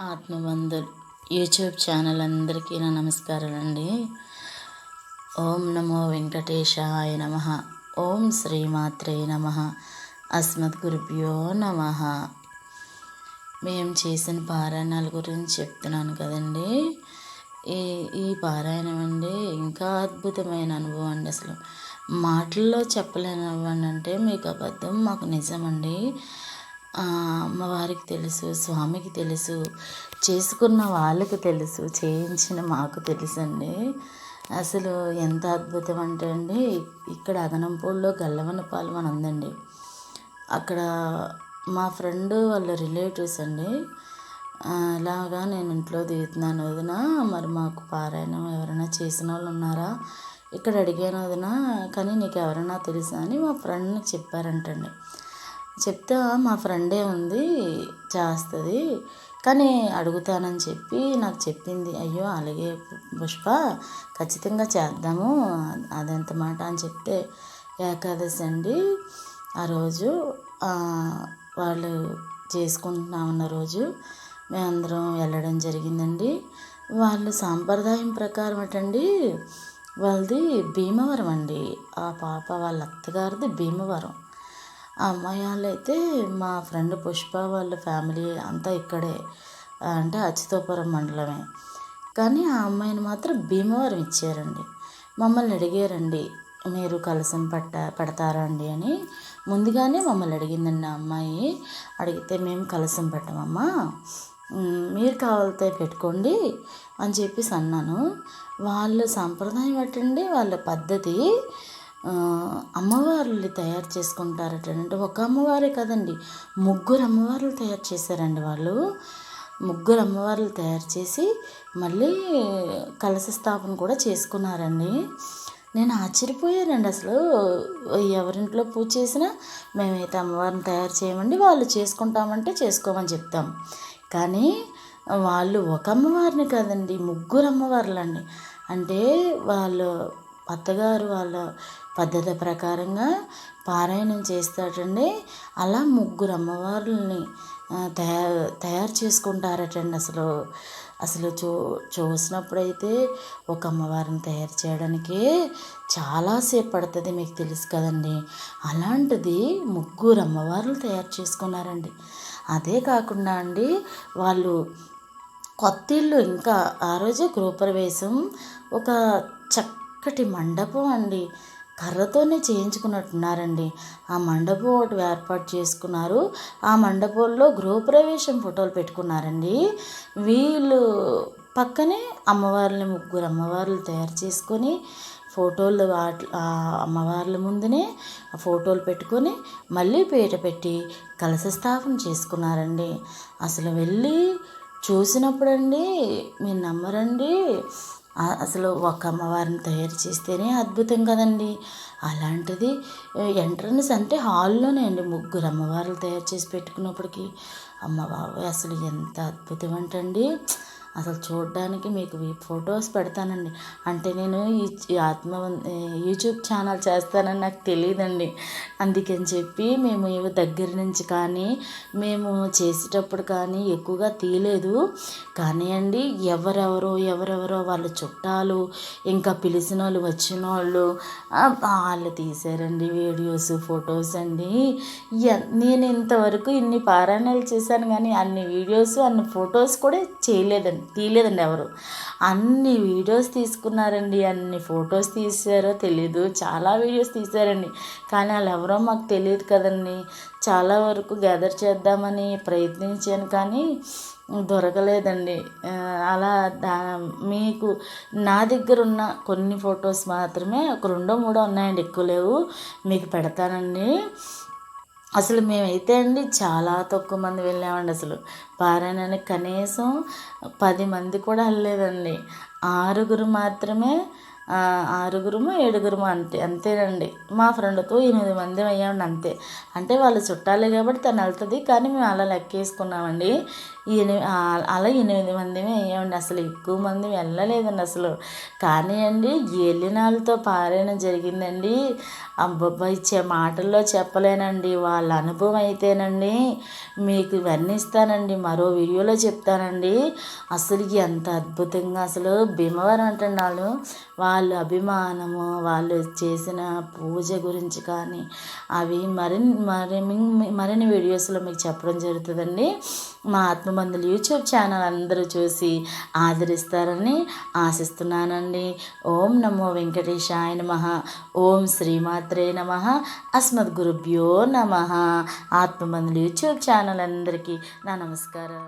ఆత్మబంధులు YouTube channel అందరికీ నా నమస్కారాలండి. ఓం నమో వెంకటేశాయ నమ. ఓం శ్రీమాత్రే నమ. అస్మద్ గురుభ్యో నమ. మేము చేసిన పారాయణాల గురించి చెప్తున్నాను కదండి. ఈ ఈ పారాయణం అండి ఇంకా అద్భుతమైన అనుభవం అండి అసలు. మాటల్లో చెప్పలేనివ్వండి అంటే మీకు అబద్ధం మాకు నిజమండి. అమ్మవారికి తెలుసు స్వామికి తెలుసు చేసుకున్న వాళ్ళకి తెలుసు చేయించిన మాకు తెలుసండి. అసలు ఎంత అద్భుతం అంటే అండి ఇక్కడ అదనంపూడిలో గల్లవనపాలెం అని ఉందండి. అక్కడ మా ఫ్రెండ్ వాళ్ళ రిలేటివ్స్ అండి. అలాగా నేను ఇంట్లో దిగుతున్నాను వదిన. మరి మాకు పారాయణం ఎవరైనా చేసిన వాళ్ళు ఉన్నారా? ఇక్కడ అడిగాను వదిన కానీ నీకు ఎవరైనా తెలుసా అని మా ఫ్రెండ్ని చెప్పారంటండి. చెప్తే మా ఫ్రెండే ఉంది చేస్తుంది. కానీ అడుగుతానని చెప్పి నాకు చెప్పింది అయ్యో అలాగే పుష్ప ఖచ్చితంగా చేద్దాము అదెంత మాట? అని చెప్తే ఏకాదశి అండి ఆ రోజు వాళ్ళు చేసుకుంటున్నామన్న రోజు మేమందరం వెళ్ళడం జరిగిందండి. వాళ్ళు సాంప్రదాయం ప్రకారం అటండి వాళ్ళది భీమవరం అండి. ఆ పాప వాళ్ళ అత్తగారిది భీమవరం. ఆ అమ్మాయి వాళ్ళు అయితే మా ఫ్రెండ్ పుష్ప వాళ్ళ ఫ్యామిలీ అంతా ఇక్కడే అంటే అచ్యుతాపురం మండలమే. కానీ ఆ అమ్మాయిని మాత్రం భీమవరం ఇచ్చారండి. మమ్మల్ని అడిగారండి మీరు కలసం పట్ట పెడతారా అండి? అని. ముందుగానే మమ్మల్ని అడిగిందండి ఆ అమ్మాయి. అడిగితే మేము కలసం పెట్టమమ్మా మీరు కావాలితే పెట్టుకోండి అని చెప్పేసి అన్నాను. వాళ్ళ సంప్రదాయం ఏంటండి వాళ్ళ పద్ధతి. అమ్మవార్లు తయారు చేసుకుంటారట అంటే ఒక అమ్మవారే కదండి. ముగ్గురు అమ్మవార్లు తయారు చేశారండి వాళ్ళు. ముగ్గురు అమ్మవార్లు తయారు చేసి మళ్ళీ కలశ స్థాపన కూడా చేసుకున్నారండి. నేను ఆశ్చర్యపోయానండి అసలు. ఎవరింట్లో పూజ చేసినా మేమైతే అమ్మవారిని తయారు చేయమండి వాళ్ళు చేసుకుంటామంటే చేసుకోమని చెప్తాం. కానీ వాళ్ళు ఒక అమ్మవారిని కాదండి ముగ్గురు అమ్మవార్లండి. అంటే వాళ్ళు అత్తగారు వాళ్ళ పద్ధతి ప్రకారంగా పారాయణం చేస్తాడండి అలా ముగ్గురు అమ్మవార్లని తయారు తయారు చేసుకుంటారటండి అసలు. అసలు చూ చూసినప్పుడైతే ఒక అమ్మవారిని తయారు చేయడానికి చాలాసేపు పడుతుంది మీకు తెలుసు కదండి. అలాంటిది ముగ్గురు అమ్మవార్లు తయారు చేసుకున్నారండి. అదే కాకుండా అండి వాళ్ళు కొత్త ఇల్లు ఇంకా ఆ రోజే గృహప్రవేశం ఒక చక్క చక్కటి మండపం అండి. కర్రతోనే చేయించుకున్నట్టున్నారండి. ఆ మండపం ఒకటి ఏర్పాటు చేసుకున్నారు. ఆ మండపంలో గృహప్రవేశం ఫోటోలు పెట్టుకున్నారండి. వీళ్ళు పక్కనే అమ్మవార్లని ముగ్గురు అమ్మవార్లు తయారు చేసుకొని ఫోటోలు వాటి అమ్మవార్ల ముందునే ఫోటోలు పెట్టుకొని మళ్ళీ పీట పెట్టి కలశ స్థాపన చేసుకున్నారండి. అసలు వెళ్ళి చూసినప్పుడండి మీరు నమ్మరండి. అసలు ఒక అమ్మవారిని తయారు చేస్తేనే అద్భుతం కదండి. అలాంటిది ఎంట్రన్స్ అంటే హాల్లోనే అండి ముగ్గురు అమ్మవార్లు తయారు చేసి పెట్టుకున్నప్పటికీ. అమ్మ అసలు ఎంత అద్భుతం అంటండి. అసలు చూడడానికి మీకు ఫొటోస్ పెడతానండి. అంటే నేను ఈ ఆత్మ యూట్యూబ్ ఛానల్ చేస్తానని నాకు తెలియదండి అందుకని చెప్పి మేము దగ్గర నుంచి కానీ మేము చేసేటప్పుడు కానీ ఎక్కువగా తీయలేదు. కానీ అండి ఎవరెవరో ఎవరెవరో వాళ్ళ చుట్టాలు ఇంకా పిలిచిన వాళ్ళు వచ్చిన వాళ్ళు వాళ్ళు తీశారండి వీడియోస్ ఫొటోస్ అండి. నేను ఇంతవరకు ఇన్ని పారాయణాలు చేశాను కానీ అన్ని వీడియోస్ అన్ని ఫొటోస్ కూడా చేయలేదండి. తీయలేదండి ఎవరు. అన్ని వీడియోస్ తీసుకున్నారండి అన్ని ఫొటోస్ తీసారో తెలీదు చాలా వీడియోస్ తీశారండి. కానీ వాళ్ళు ఎవరో మాకు తెలియదు కదండి. చాలా వరకు గ్యాదర్ చేద్దామని ప్రయత్నించాను కానీ దొరకలేదండి. అలా దా మీకు నా దగ్గర ఉన్న కొన్ని ఫొటోస్ మాత్రమే ఒక రెండో మూడో ఉన్నాయండి ఎక్కువ లేవు. మీకు పెడతానండి. అసలు మేమైతే అండి చాలా తక్కువ మంది వెళ్ళామండి అసలు. పారాయణానికి కనీసం పది మంది కూడా వెళ్ళలేదండి. ఆరుగురు మాత్రమే ఆరుగురుము ఏడుగురుము అంతే అంతేనండి. మా ఫ్రెండ్తో ఎనిమిది మంది అయ్యామండి అంతే. అంటే వాళ్ళు చుట్టాలే కాబట్టి తను వెళ్తుంది కానీ మేము అలా లెక్కేసుకున్నామండి. ఎనిమిది అలా ఎనిమిది మందిమే అయ్యామండి అసలు. ఎక్కువ మంది వెళ్ళలేదండి అసలు. కానీ అండి వెళ్ళిన వాళ్ళతో జరిగిందండి. అబ్బబ్బా ఇచ్చే మాటల్లో చెప్పలేనండి. వాళ్ళ అనుభవం అయితేనండి మీకు వర్ణిస్తానండి మరో వీడియోలో చెప్తానండి. అసలు ఎంత అద్భుతంగా అసలు భీమవరం అంటండి వాళ్ళు వాళ్ళ అభిమానము వాళ్ళు చేసిన పూజ గురించి కానీ అవి మరిన్ని మరి మరిన్ని వీడియోస్లో మీకు చెప్పడం జరుగుతుందండి. మా మందులు యూట్యూబ్ ఛానల్ అందరూ చూసి ఆదరిస్తారని ఆశిస్తున్నానండి. ఓం నమో వెంకటేశాయ నమ. ఓం శ్రీమాత్రే నమ. అస్మద్ గురుభ్యో నమ. ఆత్మబంధులు యూట్యూబ్ ఛానల్ అందరికీ నా నమస్కారం